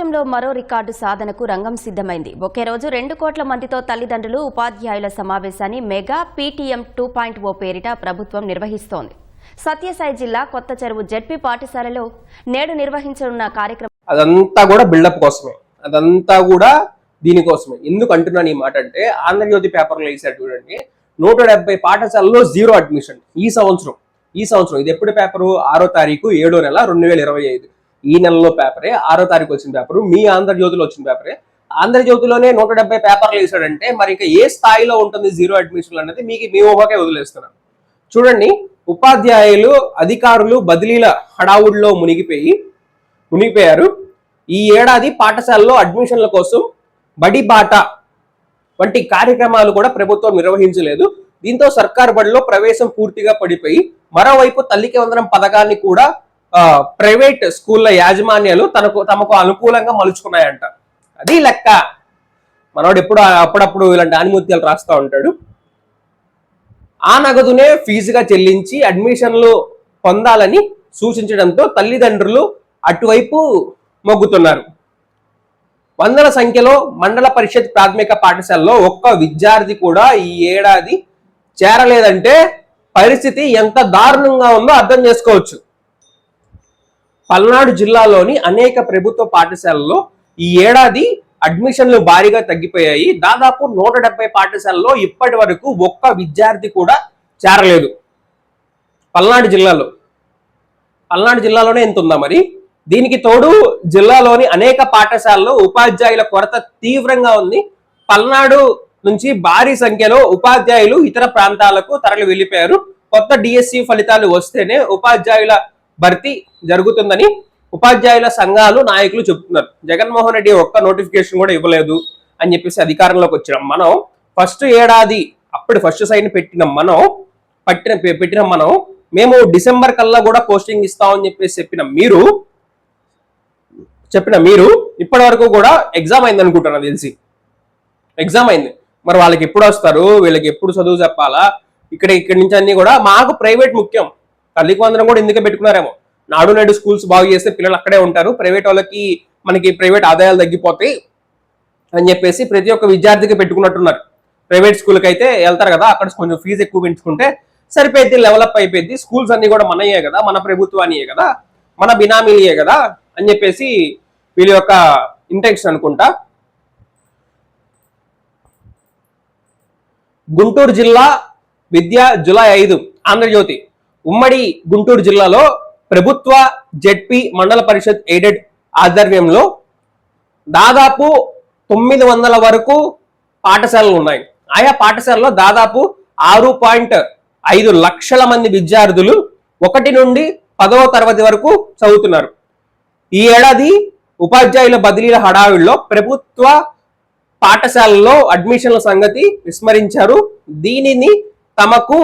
రాష్ట్రంలో మరో రికార్డు సాధనకు రంగం సిద్ధమైంది. ఒకే రోజు రెండు కోట్ల మందితో తల్లిదండ్రులు ఉపాధ్యాయుల సమావేశాన్ని mega PTM two point O పేరిట ప్రభుత్వం నిర్వహిస్తోంది. సత్యసాయి జిల్లా కొత్త చెరువు జడ్పీ పాఠశాలలో నేడు నిర్వహించనున్న కార్యక్రమం అదంతా కూడా బిల్డప్ కోసమే. అదంతా కూడా దీనికోసమే ఎందుకు అంటున్నాను ఈ మాట అంటే ఆంధ్రజ్యోతి పేపర్లో వేసాడు చూడండి నూట డెబ్బై పాఠశాలలో జీరో అడ్మిషన్ ఈ సంవత్సరం. ఈ సంవత్సరం ఇది ఎప్పుడు పేపరు? ఆరో తారీఖు ఏడో నెల రెండు వేల ఇరవై ఐదు. ఈ నెలలో పేపరే ఆరో తారీఖు వచ్చిన పేపరు మీ ఆంధ్రజ్యోతిలో వచ్చిన పేపరే ఆంధ్రజ్యోతిలోనే నూట డెబ్బై పేపర్లు వేసాడంటే మరి ఇంకా ఏ స్థాయిలో ఉంటుంది జీరో అడ్మిషన్లు అనేది మీకు మీ ఊహకే వదిలేస్తున్నాను. చూడండి ఉపాధ్యాయులు అధికారులు బదిలీల హడావుడిలో మునిగిపోయి మునిగిపోయారు. ఈ ఏడాది పాఠశాలలో అడ్మిషన్ల కోసం బడి బాట వంటి కార్యక్రమాలు కూడా ప్రభుత్వం నిర్వహించలేదు. దీంతో సర్కారు బడిలో ప్రవేశం పూర్తిగా పడిపోయి మరోవైపు తల్లికి వందనం పథకాన్ని కూడా ప్రైవేట్ స్కూళ్ళ యాజమాన్యాలు తనకు తమకు అనుకూలంగా మలుచుకున్నాయంట. అది లెక్క. మనోడు ఎప్పుడు అప్పుడప్పుడు ఇలాంటి ఆనిముత్యాలు రాస్తా ఉంటాడు. ఆ నగదునే ఫీజుగా చెల్లించి అడ్మిషన్లు పొందాలని సూచించడంతో తల్లిదండ్రులు అటువైపు మొగ్గుతున్నారు. వందల సంఖ్యలో మండల పరిషత్ ప్రాథమిక పాఠశాలలో ఒక్క విద్యార్థి కూడా ఈ ఏడాది చేరలేదంటే పరిస్థితి ఎంత దారుణంగా ఉందో అర్థం చేసుకోవచ్చు. పల్నాడు జిల్లాలోని అనేక ప్రభుత్వ పాఠశాలల్లో ఈ ఏడాది అడ్మిషన్లు భారీగా తగ్గిపోయాయి. దాదాపు నూట డెబ్బై పాఠశాలలో ఇప్పటి వరకు ఒక్క విద్యార్థి కూడా చేరలేదు. పల్నాడు జిల్లాలో. పల్నాడు జిల్లాలోనే ఎంత ఉందా మరి? దీనికి తోడు జిల్లాలోని అనేక పాఠశాలలో ఉపాధ్యాయుల కొరత తీవ్రంగా ఉంది. పల్నాడు నుంచి భారీ సంఖ్యలో ఉపాధ్యాయులు ఇతర ప్రాంతాలకు తరలి వెళ్ళిపోయారు. కొత్త డిఎస్సి ఫలితాలు వస్తేనే ఉపాధ్యాయుల భర్తీ జరుగుతుందని ఉపాధ్యాయుల సంఘాలు నాయకులు చెబుతున్నారు జగన్మోహన్ రెడ్డి ఒక్క నోటిఫికేషన్ కూడా ఇవ్వలేదు అని చెప్పేసి అధికారంలోకి వచ్చినాం. మనం ఫస్ట్ ఏడాది అప్పుడు ఫస్ట్ సైన్ పెట్టిన మనం పట్టిన పెట్టిన మనం. మేము డిసెంబర్ కల్లా కూడా పోస్టింగ్ ఇస్తామని చెప్పేసి చెప్పిన. మీరు చెప్పిన మీరు ఇప్పటి వరకు కూడా ఎగ్జామ్ అయింది అనుకుంటున్నా తెలిసి. ఎగ్జామ్ అయింది. మరి వాళ్ళకి ఎప్పుడు వస్తారు? వీళ్ళకి ఎప్పుడు చదువు చెప్పాలా? ఇక్కడ ఇక్కడి నుంచి అన్ని కూడా మాకు ప్రైవేట్ ముఖ్యం. తల్లికి వందనం కూడా ఎందుకే పెట్టుకున్నారేమో. నాడు నేడు స్కూల్స్ బాగు చేస్తే పిల్లలు అక్కడే ఉంటారు. ప్రైవేట్ వాళ్ళకి మనకి ప్రైవేట్ ఆదాయాలు తగ్గిపోతాయి అని చెప్పేసి ప్రతి ఒక్క విద్యార్థికి పెట్టుకున్నట్టున్నారు. ప్రైవేట్ స్కూల్కి అయితే వెళ్తారు కదా అక్కడ కొంచెం ఫీజు ఎక్కువ పెంచుకుంటే సరిపోయింది డెవలప్ అయిపోయింది స్కూల్స్ అన్ని కూడా మనయే కదా మన ప్రభుత్వానియే కదా మన బినామీలయే కదా అని చెప్పేసి వీళ్ళ యొక్క ఇంటెన్షన్ అనుకుంటా. గుంటూరు జిల్లా విద్య జులై ఐదు ఆంధ్రజ్యోతి. ఉమ్మడి గుంటూరు జిల్లాలో ప్రభుత్వ జెడ్పీ మండల పరిషత్ ఎయిడెడ్ ఆధ్వర్యంలో దాదాపు తొమ్మిది వందల వరకు పాఠశాలలు ఉన్నాయి. ఆయా పాఠశాలలో దాదాపు ఆరు పాయింట్ ఐదు లక్షల మంది విద్యార్థులు ఒకటి నుండి పదవ తరగతి వరకు చదువుతున్నారు. ఈ ఏడాది ఉపాధ్యాయుల బదిలీల హడావిడిలో ప్రభుత్వ పాఠశాలలో అడ్మిషన్ల సంగతి విస్మరించారు. దీనిని తమకు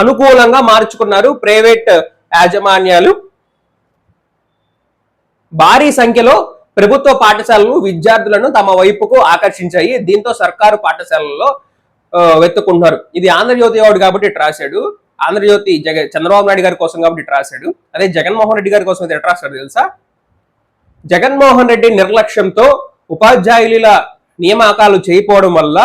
అనుకూలంగా మార్చుకున్నారు ప్రైవేట్ యాజమాన్యాలు. భారీ సంఖ్యలో ప్రభుత్వ పాఠశాలలు విద్యార్థులను తమ వైపుకు ఆకర్షించాయి. దీంతో సర్కారు పాఠశాలల్లో వెతుకుంటున్నారు ఇది ఆంధ్రజ్యోతి వాడు కాబట్టి ఇటు రాశాడు. ఆంధ్రజ్యోతి జగ చంద్రబాబు నాయుడు గారి కోసం కాబట్టి ఇటు రాశాడు. అదే జగన్మోహన్ రెడ్డి గారి కోసం అయితే ఎటు రాశాడు తెలుసా? జగన్మోహన్ రెడ్డి నిర్లక్ష్యంతో ఉపాధ్యాయుల నియామకాలు చేయకపోవడం వల్ల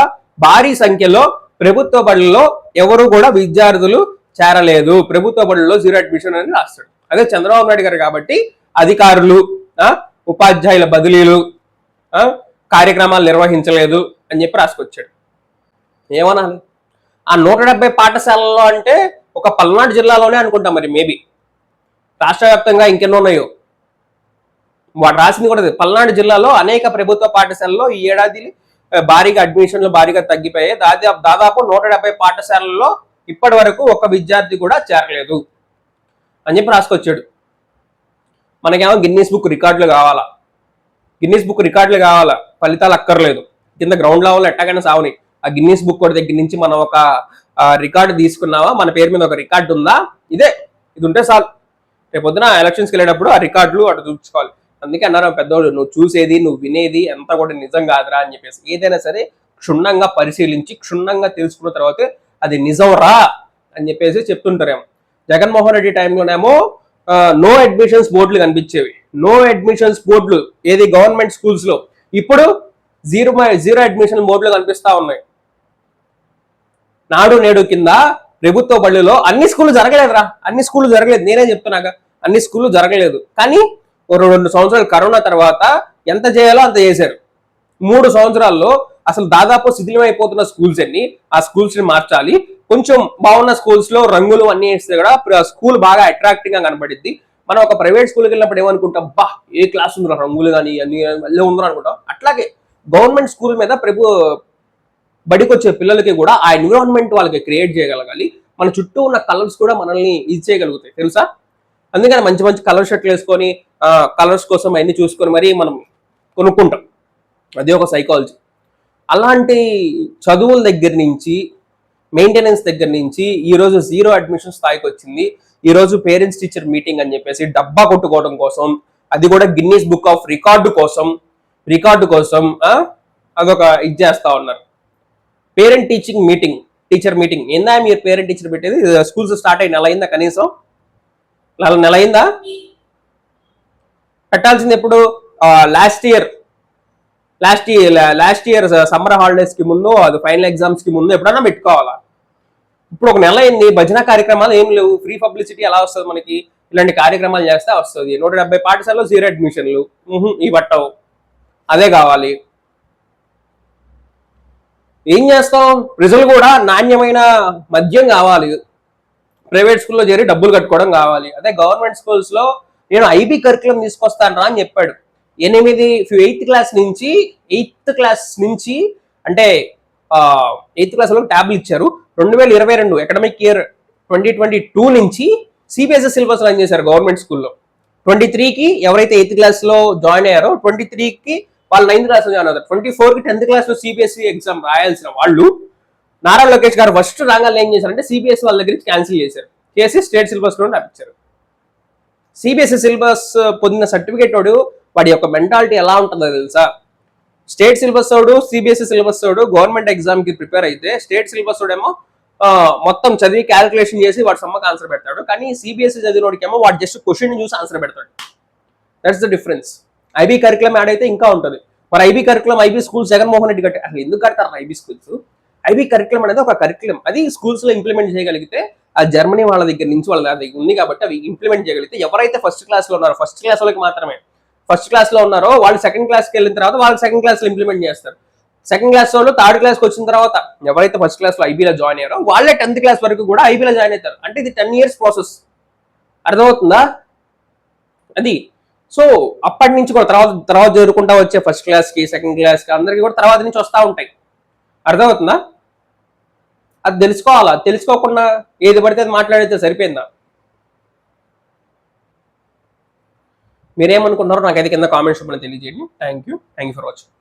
భారీ సంఖ్యలో ప్రభుత్వ బడుల్లో ఎవరు కూడా విద్యార్థులు చేరలేదు. ప్రభుత్వ బడుల్లో జీరో అడ్మిషన్ అని రాస్తాడు. అదే చంద్రబాబు నాయుడు గారు కాబట్టి అధికారులు ఉపాధ్యాయుల బదిలీలు కార్యక్రమాలు నిర్వహించలేదు అని చెప్పి రాసుకొచ్చాడు. ఏమనాలి? ఆ నూట డెబ్బై పాఠశాలల్లో అంటే ఒక పల్నాడు జిల్లాలోనే అనుకుంటాం మరి మేబీ. రాష్ట్ర వ్యాప్తంగా ఇంకెన్నో ఉన్నాయో. వాడు రాసింది కూడా పల్నాడు జిల్లాలో అనేక ప్రభుత్వ పాఠశాలలో ఈ ఏడాది భారీగా అడ్మిషన్లు భారీగా తగ్గిపోయాయి. దాదాపు దాదాపు నూట డెబ్బై పాఠశాలల్లో ఇప్పటి వరకు ఒక విద్యార్థి కూడా చేరలేదు అని చెప్పి రాసుకొచ్చాడు. మనకేమో గిన్నీస్ బుక్ రికార్డులు కావాలా? గిన్నీస్ బుక్ రికార్డులు కావాలా? ఫలితాలు అక్కర్లేదు. కింద గ్రౌండ్ లెవెల్ ఎట్టగానే సావని ఆ గిన్నీస్ బుక్ కూడా దగ్గర నుంచి మనం ఒక రికార్డు తీసుకున్నావా మన పేరు మీద ఒక రికార్డు ఉందా? ఇదే. ఇది ఉంటే చాలు. రేపు పొద్దున ఎలక్షన్స్కి వెళ్ళేటప్పుడు ఆ రికార్డులు అటు చూపించుకోవాలి. అందుకే అన్నారు పెద్దోళ్ళు నువ్వు చూసేది నువ్వు వినేది అంతా కూడా నిజం కాదురా అని చెప్పేసి. ఏదైనా సరే క్షుణ్ణంగా పరిశీలించి క్షుణ్ణంగా తెలుసుకున్న తర్వాత అది నిజం రా అని చెప్పేసి చెప్తుంటారేమో. జగన్మోహన్ రెడ్డి టైంలోనేమో నో అడ్మిషన్స్ బోర్డులు కనిపించేవి. నో అడ్మిషన్స్ బోర్డులు ఏది గవర్నమెంట్ స్కూల్స్లో. ఇప్పుడు జీరో జీరో అడ్మిషన్ బోర్డులు కనిపిస్తా ఉన్నాయి. నాడు నేడు కింద ప్రభుత్వ బళ్ళలో అన్ని స్కూళ్ళు జరగలేదురా. అన్ని స్కూళ్ళు జరగలేదు. నేనే చెప్తున్నాక అన్ని స్కూళ్ళు జరగలేదు. కానీ రెండు సంవత్సరాలు కరోనా తర్వాత ఎంత చేయాలో అంత చేశారు. మూడు సంవత్సరాల్లో అసలు దాదాపు శిథిలమైపోతున్న స్కూల్స్ అన్ని ఆ స్కూల్స్ని మార్చాలి. కొంచెం బాగున్న స్కూల్స్లో రంగులు అన్ని వేస్తే కూడా స్కూల్ బాగా అట్రాక్టివ్గా కనబడిద్ది. మనం ఒక ప్రైవేట్ స్కూల్కి వెళ్ళినప్పుడు ఏమనుకుంటాం బా ఏ క్లాస్ ఉందో రంగులు కానీ అన్ని మళ్ళీ ఉందో అనుకుంటాం. అట్లాగే గవర్నమెంట్ స్కూల్ మీద ప్రభు బడికి వచ్చే పిల్లలకి కూడా ఆ ఎన్విరాన్మెంట్ వాళ్ళకి క్రియేట్ చేయగలగాలి. మన చుట్టూ ఉన్న కలర్స్ కూడా మనల్ని ఇది చేయగలుగుతాయి. తెలుసా? అందుకని మంచి మంచి కలర్ షర్ట్లు వేసుకొని కలర్స్ కోసం అన్ని చూసుకొని మరీ మనం కొనుక్కుంటాం. అది ఒక సైకాలజీ అలాంటి చదువుల దగ్గర నుంచి మెయింటెనెన్స్ దగ్గర నుంచి ఈరోజు జీరో అడ్మిషన్ స్థాయికి వచ్చింది. ఈరోజు పేరెంట్స్ టీచర్ మీటింగ్ అని చెప్పేసి డబ్బా కొట్టుకోవడం కోసం అది కూడా గిన్నీస్ బుక్ ఆఫ్ రికార్డు కోసం రికార్డు కోసం అదొక ఇది చేస్తా ఉన్నారు. Parent teaching meeting teacher meeting ఏందా మీరు పేరెంట్ టీచర్ పెట్టేది? స్కూల్స్ స్టార్ట్ అయ్యి నెల అయిందా కనీసం? నెల నెల అయిందా? పెట్టాల్సింది ఎప్పుడు? Last year last year last year summer హాలిడేస్కి ముందు అది ఫైనల్ ఎగ్జామ్స్కి ముందు ఎప్పుడైనా పెట్టుకోవాలా? ఇప్పుడు ఒక నెల అయింది భజన కార్యక్రమాలు ఏం లేవు ఫ్రీ పబ్లిసిటీ ఎలా వస్తుంది మనకి? ఇలాంటి కార్యక్రమాలు చేస్తే వస్తుంది. నూట డెబ్బై పాఠశాలలో జీరో అడ్మిషన్లు ఈ పట్టవు అదే కావాలి. ఏం చేస్తాం? ప్రజలు కూడా నాణ్యమైన మద్యం కావాలి. ప్రైవేట్ స్కూల్లో చేరి డబ్బులు కట్టుకోవడం కావాలి. అదే గవర్నమెంట్ స్కూల్స్లో నేను ఐబీ కరికులం తీసుకొస్తాను అని చెప్పాడు. ఎనిమిది ఎయిత్ క్లాస్ నుంచి ఎయిత్ క్లాస్ నుంచి అంటే ఎయిత్ క్లాస్ వాళ్ళకి ట్యాబ్లు ఇచ్చారు. రెండు వేల ఇరవై రెండు academic year twenty twenty two నుంచి సిబిఎస్ఈ సిలబస్ రన్ చేశారు గవర్నమెంట్ స్కూల్లో ట్వంటీ త్రీకి ఎవరైతే ఎయిత్ క్లాస్లో జాయిన్ అయ్యారో ట్వంటీ త్రీకి వాళ్ళు నైన్త్ క్లాస్లో జాయిన్ అవుతారు. ట్వంటీ ఫోర్కి టెన్త్ క్లాస్లో సిబిఎస్ఈ ఎగ్జామ్ రాయాల్సిన వాళ్ళు నారా లోకేష్ గారు ఫస్ట్ రాగానే ఏం చేశారంటే సిబిఎస్ఈ వాళ్ళ దగ్గర క్యాన్సిల్ చేశారు. చేసి స్టేట్ సిలబస్లో రాపించారు సిబిఎస్ఈ సిలబస్ uh, పొందిన సర్టిఫికేట్ వాడు వాడి యొక్క మెంటాలిటీ ఎలా ఉంటుందో తెలుసా? స్టేట్ సిలబస్ వాడు సిబిఎస్ఈ సిలబస్ వాడు గవర్నమెంట్ ఎగ్జామ్కి ప్రిపేర్ అయితే స్టేట్ సిలబస్ వాడేమో మొత్తం చదివి క్యాలిక్యులేషన్ చేసి వాడు సమ్మకి ఆన్సర్ పెడతాడు. కానీ సిబిఎస్ఈ చదివినోడికేమో వాడు జస్ట్ క్వశ్చన్ చూసి ఆన్సర్ పెడతాడు. That's the difference IB curriculum add అయితే ఇంకా ఉంటుంది. మరి IB curriculum IB schools Jaganmohan Reddy కట్టి అసలు ఎందుకు కడతారు ఐబీ స్కూల్స్ ఐబీ కరికులం అనేది ఒక కరికులం అది స్కూల్స్లో ఇంప్లిమెంట్ చేయగలిగితే ఆ జర్మనీ వాళ్ళ దగ్గర నుంచి వాళ్ళ దగ్గర ఉంది కాబట్టి అవి ఇంప్లిమెంట్ చేయగలిగితే ఎవరైతే ఫస్ట్ క్లాస్లో ఉన్నారో ఫస్ట్ క్లాస్ వాళ్ళకి మాత్రమే. ఫస్ట్ క్లాస్లో ఉన్నారో వాళ్ళు సెకండ్ క్లాస్కి వెళ్ళిన తర్వాత వాళ్ళు సెకండ్ క్లాస్లో ఇంప్లిమెంట్ చేస్తారు. సెకండ్ క్లాస్ వాళ్ళు థర్డ్ క్లాస్కి వచ్చిన తర్వాత ఎవరైతే ఫస్ట్ క్లాస్లో ఐబీలో జాయిన్ అయ్యారో వాళ్ళే టెన్త్ క్లాస్ వరకు కూడా ఐబీలో జాయిన్ అవుతారు. అంటే ఇది టెన్ ఇయర్స్ ప్రాసెస్ అర్థమవుతుందా? అది. సో అప్పటి నుంచి కూడా తర్వాత తర్వాత జరుగుకుంటా వచ్చే ఫస్ట్ క్లాస్కి సెకండ్ క్లాస్కి అందరికి కూడా తర్వాత నుంచి వస్తూ ఉంటాయి. అర్థమవుతుందా? అది తెలుసుకోవాలా? తెలుసుకోకుండా ఏది పడితే అది మాట్లాడితే సరిపోయిందా? మీరేమనుకుంటున్నారో నాకైతే కింద కామెంట్స్ తెలియజేయండి. Thank you thank you for watching